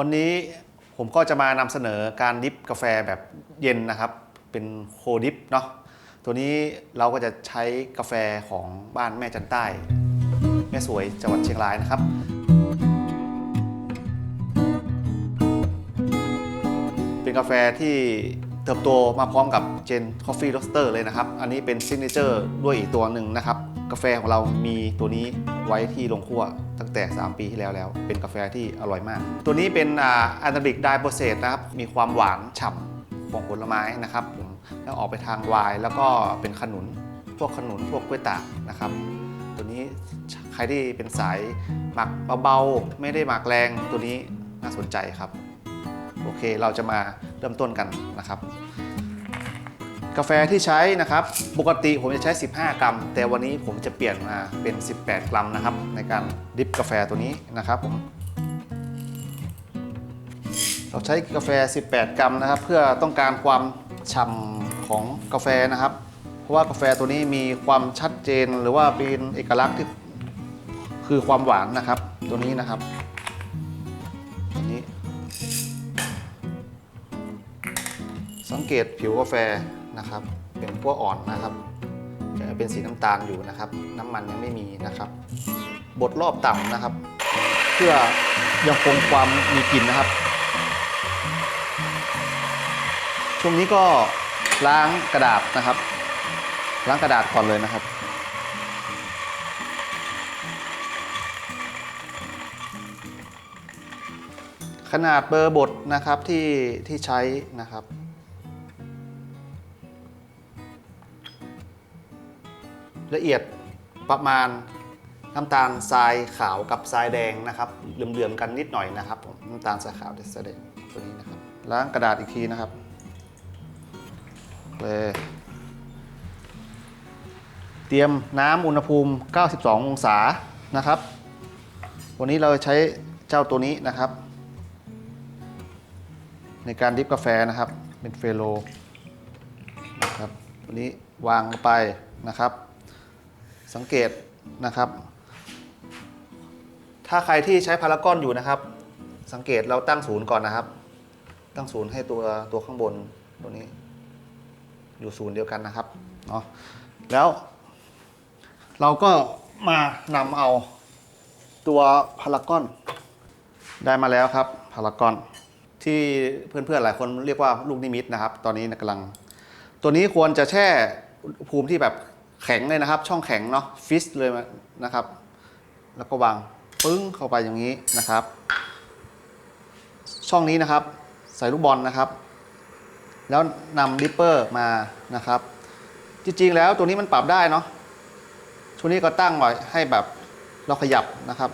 วันนี้ผมก็จะมานำเสนอการดิฟกาแฟแบบเย็นนะครับ เป็นโคดิฟเนาะตัวนี้เราก็จะใช้กาแฟของบ้านแม่จันใต้ แม่สวยจังหวัดเชียงรายนะครับ เป็นกาแฟที่ เติบโตมาพร้อมกับเจน Coffee Roaster เลยนะครับ อันนี้เป็นซิกเนเจอร์ด้วยอีกตัวหนึ่งนะครับ กาแฟของเรามีตัวนี้ไว้ที่โรงคั่วตั้งแต่ 3 ปีที่แล้วแล้ว เป็นกาแฟที่อร่อยมาก ตัวนี้เป็นอันดับิกไดโปรเซสนะครับ มีความหวานฉ่ำของผลไม้นะครับผมแล้วออกไปทางไวน์แล้วก็เป็นขนุน พวกขนุนพวกกล้วยตากนะครับ ตัวนี้ใครที่เป็นสายหมักเบาๆไม่ได้หมักแรงตัวนี้น่าสนใจครับ โอเคเราจะมา เริ่มต้นกันนะครับ กาแฟที่ใช้นะครับ ปกติผมจะใช้ 15 กรัม แต่วันนี้ผมจะเปลี่ยนมาเป็น 18 กรัมนะครับ ในการดริปกาแฟตัวนี้นะครับผมเราใช้กาแฟ 18 กรัมนะครับ เพื่อต้องการความฉ่ำของกาแฟนะครับ เพราะว่ากาแฟตัวนี้มีความชัดเจนหรือว่าเป็นเอกลักษณ์ที่คือความหวานนะครับ ตัวนี้นะครับ สังเกตผิวกาแฟนะครับ เป็นพวกอ่อนนะครับจะเป็นสีน้ำตาลอยู่นะครับ น้ำมันยังไม่มีนะครับ บดรอบต่ำนะครับ เพื่อยังคงความมีกลิ่นนะครับ ช่วงนี้ก็ล้างกระดาษนะครับ ล้างกระดาษก่อนเลยนะครับขนาดเบอร์บทนะครับที่ที่ใช้นะครับ ละเอียดประมาณน้ำตาลทรายขาวกับทรายแดงนะครับเหลื่อมๆกันนิดหน่อยนะครับผมน้ำตาลทรายขาวกับทรายแดงตัวนี้นะครับล้างกระดาษอีกทีนะครับเลยเตรียมน้ำอุณหภูมิ 92 องศานะครับ วันนี้เราใช้เจ้าตัวนี้นะครับ ในการดริฟกาแฟนะครับเป็นเฟโลนะครับตัวนี้วางลงไปนะครับ สังเกตนะครับ ถ้าใครที่ใช้พารากอนอยู่นะครับ สังเกตเราตั้งศูนย์ก่อนนะครับ ตั้งศูนย์ให้ตัวตัวข้างบนตัวนี้ อยู่ศูนย์เดียวกันนะครับเนาะแล้ว เราก็มานำเอาตัวพารากอน ได้มาแล้วครับพารากอนที่เพื่อนๆหลายคนเรียกว่าลูกนิมิตนะครับ ตอนนี้กำลัง ตัวนี้ควรจะแช่อุณหภูมิที่แบบ แข็งเลยนะครับ ช่องแข็งเนาะฟิสเลยนะครับ แล้วก็วางปึ้งเข้าไปอย่างนี้นะครับ ช่องนี้นะครับ ใส่ลูกบอลนะครับ แล้วนำดิปเปอร์มานะครับ จริงๆแล้วตัวนี้มันปรับได้เนาะช่วงนี้ก็ตั้งไว้ให้แบบเราขยับนะครับ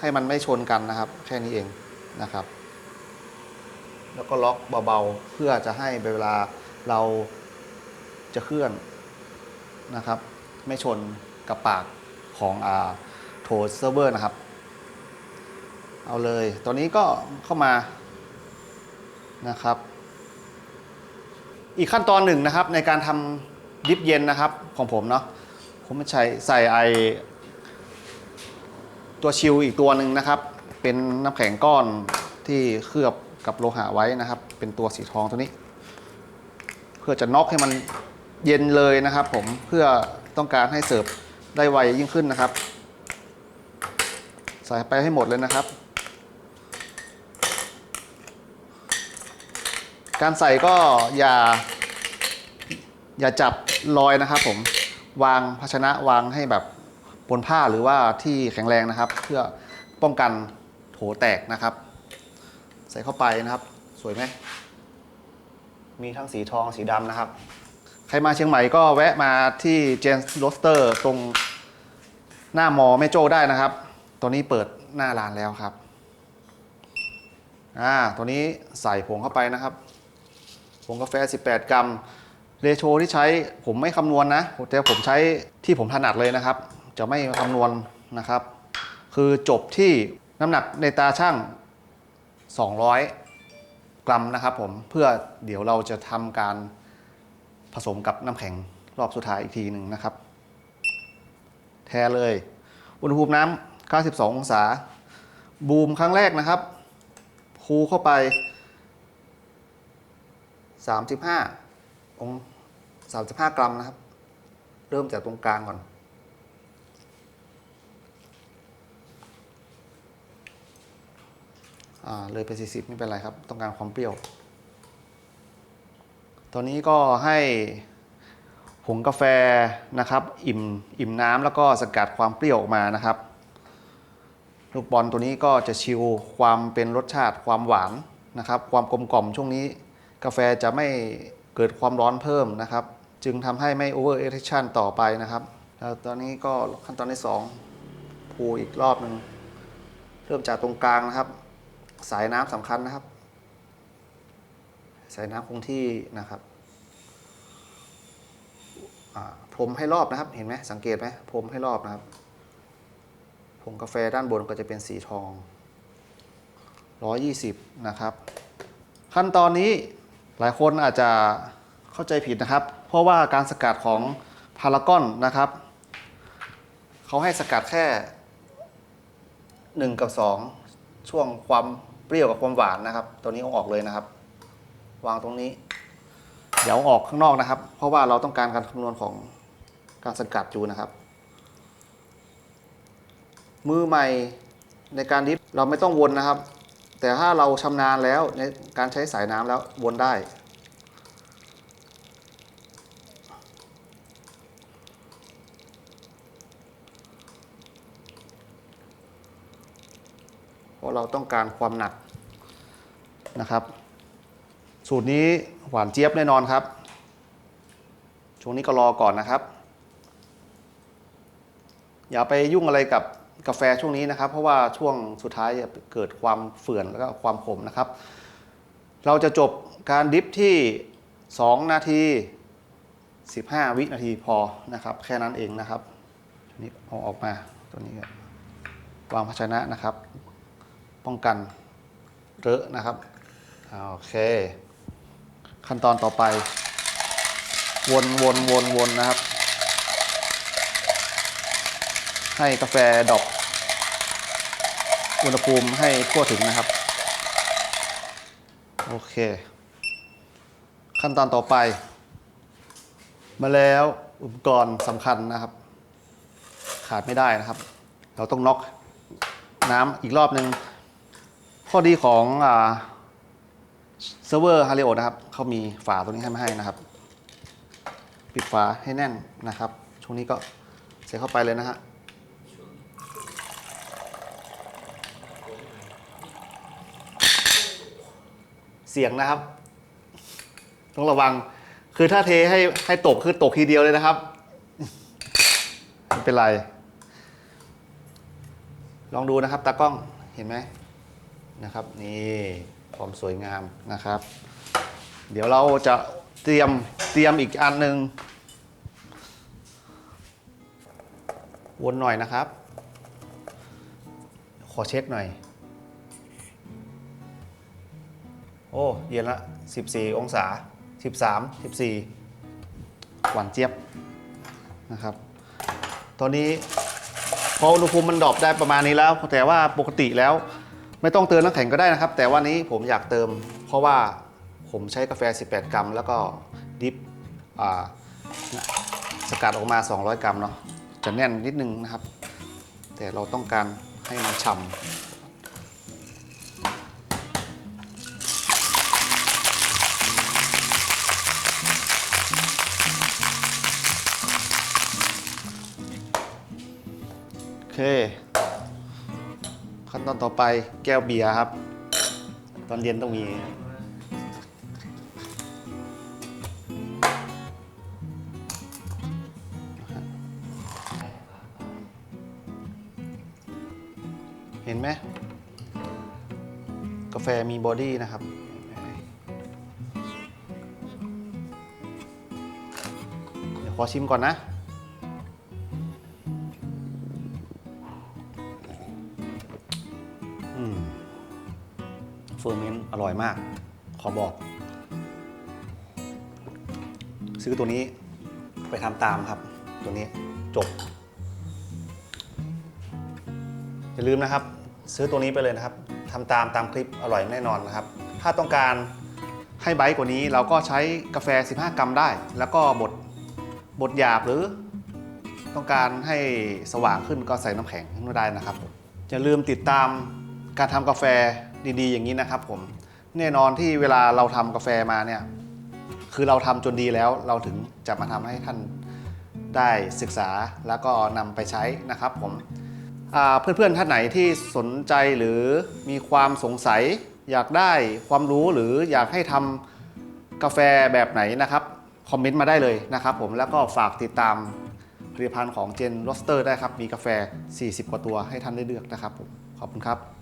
ให้มันไม่ชนกันนะครับ แค่นี้เองนะครับ แล้วก็ล็อกเบาๆ เพื่อจะให้เวลาเราจะเคลื่อน นะครับไม่ชนกับปากของอโถเซิร์ฟเวอร์นะครับ เอาเลยตอนนี้ก็เข้ามานะครับ อีกขั้นตอนหนึ่งนะครับในการทำดิฟเย็นนะครับของผมเนาะผมจะใช้ใส่ไอตัวชิลอีกตัวหนึ่งนะครับ เป็นน้ำแข็งก้อนที่เคลือบกับโลหะไว้นะครับ เป็นตัวสีทองตัวนี้ เพื่อจะน็อกให้มัน เย็นเลยนะครับ ผมเพื่อต้องการให้เสิร์ฟได้ไวยิ่งขึ้นนะครับ ใส่ไปให้หมดเลยนะครับ การใส่ก็อย่า อย่าจับรอยนะครับ ผมวางภาชนะวางให้แบบบนผ้าหรือว่าที่แข็งแรงนะครับ เพื่อป้องกันโถแตกนะครับ ใส่เข้าไปนะครับ สวยไหมมีทั้งสีทองสีดำนะครับ ใครมาเชียงใหม่ก็แวะมาที่เจนส์โรสเตอร์ตรงหน้ามอแม่โจ้ได้นะครับ ตัวนี้เปิดหน้าร้านแล้วครับ อ่า ตัวนี้ใส่ผงเข้าไปนะครับ ผงกาแฟ 18 กรัม เรโชที่ใช้ผมไม่คำนวณนะแต่ผมใช้ที่ผมถนัดเลยนะครับ จะไม่คำนวณนะครับ คือจบที่น้ำหนักในตาช่าง 200 กรัมนะครับผม เพื่อเดี๋ยวเราจะทำการ ผสมกับน้ำแข็งรอบสุดท้ายอีกทีหนึ่งนะครับ แท้เลย อุณหภูมิน้ำ 92 องศา บูมครั้งแรกนะครับคูเข้าไป 35 องค์35 กรัมนะครับ เริ่มจากตรงกลางก่อนอ่าเลยไป 40 ไม่เป็นไรครับ ต้องการความเปรี้ยว ตอนนี้ก็ให้ผงกาแฟนะครับ อิ่มอิ่มน้ำแล้วก็สกัดความเปรี้ยวออกมานะครับ ลูกบอลตัวนี้ก็จะชิลความเป็นรสชาติความหวานนะครับ ความกลมกล่อมช่วงนี้ กาแฟจะไม่เกิดความร้อนเพิ่มนะครับ จึงทำให้ไม่ over extraction ต่อไปนะครับแล้วตอนนี้ก็ขั้นตอนที่2พูอีกรอบหนึ่งเริ่มจากตรงกลางนะครับ สายน้ำสำคัญนะครับ สายน้ำคงที่นะครับพรมให้รอบนะครับ เห็นไหมสังเกตไหมพรมให้รอบนะครับผงกาแฟด้านบนก็จะเป็นสีทอง 120 นะครับ ขั้นตอนนี้หลายคนอาจจะเข้าใจผิดนะครับ เพราะว่าการสกัดของพารากอนนะครับเขาให้สกัดแค่ 1 กับ 2 ช่วงความเปรี้ยวกับความหวานนะครับ ตัวนี้เอาออกเลยนะครับ วางตรงนี้ เดี๋ยวออกข้างนอกนะครับ เพราะว่าเราต้องการการคำนวณของการสกัดอยู่นะครับ มือใหม่ในการดิฟเราไม่ต้องวนนะครับ แต่ถ้าเราชำนาญแล้วในการใช้สายน้ำแล้ววนได้เพราะเราต้องการความหนักนะครับ สูตรนี้หวานเจี๊ยบแน่นอนครับ ช่วงนี้ก็รอก่อนนะครับ อย่าไปยุ่งอะไรกับกาแฟช่วงนี้นะครับ เพราะว่าช่วงสุดท้ายจะเกิดความเฝื่อนแล้วก็ความขมนะครับ เราจะจบการดิฟที่ 2 นาที 15 วินาทีพอนะครับ แค่นั้นเองนะครับนี่เอาออกมาตัวนี้ควางภาชนะนะครับ ป้องกันเลอะนะครับโอเค ขั้นตอนต่อไป วนวนวนวนนะครับ ให้กาแฟดอปอุณหภูมิให้ทั่วถึงนะครับ โอเค ขั้นตอนต่อไป มาแล้วอุปกรณ์สำคัญนะครับ ขาดไม่ได้นะครับ เราต้องน็อกน้ำอีกรอบหนึ่งข้อดีของอ่า เซิร์ฟเวอร์ฮาริโอนะครับเขามีฝาตัวนี้ให้มาให้นะครับ ปิดฝาให้แน่นนะครับ ช่วงนี้ก็ใส่เข้าไปเลยนะฮะเสียงนะครับ ต้องระวังคือถ้าเทให้ให้ตกคือตกทีเดียวเลยนะครับไม่เป็นไร ลองดูนะครับตากล้องเห็นไหมนะครับ นี่ ความสวยงามนะครับ เดี๋ยวเราจะเตรียมเตรียมอีกอันหนึ่งวนหน่อยนะครับ ขอเช็คหน่อย โอ้เย็นละ 14 องศา 13 14 หวานเจี๊ยบนะครับ ตอนนี้พออุณหภูมิมันดรอปได้ประมาณนี้แล้ว แต่ว่าปกติแล้ว ไม่ต้องเติมน้ำแข็งก็ได้นะครับ แต่วันนี้ผมอยากเติม เพราะว่าผมใช้กาแฟ 18 กรัม แล้วก็ดิฟสกัดออกมา 200 กรัมเนาะจะแน่นนิดนึงนะครับ แต่เราต้องการให้มันฉ่ำโอเค ตอนต่อไปแก้วเบียร์ครับ ตอนเย็นต้องมี เห็นไหมกาแฟมีบอดี้นะครับ เดี๋ยวขอชิมก่อนนะ อร์เมนต์อร่อยมาก ขอบอก ซื้อตัวนี้ไปทำตามครับ ตัวนี้จบ อย่าลืมนะครับ ซื้อตัวนี้ไปเลยนะครับทำตามตามคลิปอร่อยแน่นอนนะครับ ถ้าต้องการให้ไบกว่านี้เราก็ใช้กาแฟ 15 กรัมได้ แล้วก็บดบดหยาบหรือ ต้องการให้สว่างขึ้นก็ใส่น้ำแข็งก็ได้นะครับอย่าลืมติดตาม การทำกาแฟดีๆ อย่างนี้นะครับผมแน่นอนที่เวลาเราทำกาแฟมาเนี่ยคือเราทำจนดีแล้วเราถึงจะมาทำให้ท่านได้ศึกษาแล้วก็นำไปใช้นะครับผมเพื่อนๆท่านไหนที่สนใจหรือมีความสงสัย อยากได้ความรู้หรืออยากให้ทำกาแฟแบบไหนนะครับคอมเมนต์มาได้เลยนะครับผมแล้วก็ฝากติดตามผลิตภัณฑ์ของเจนโรสเตอร์ได้ครับ มีกาแฟ 40 กว่าตัวให้ท่านได้เลือกนะครับผมขอบคุณครับ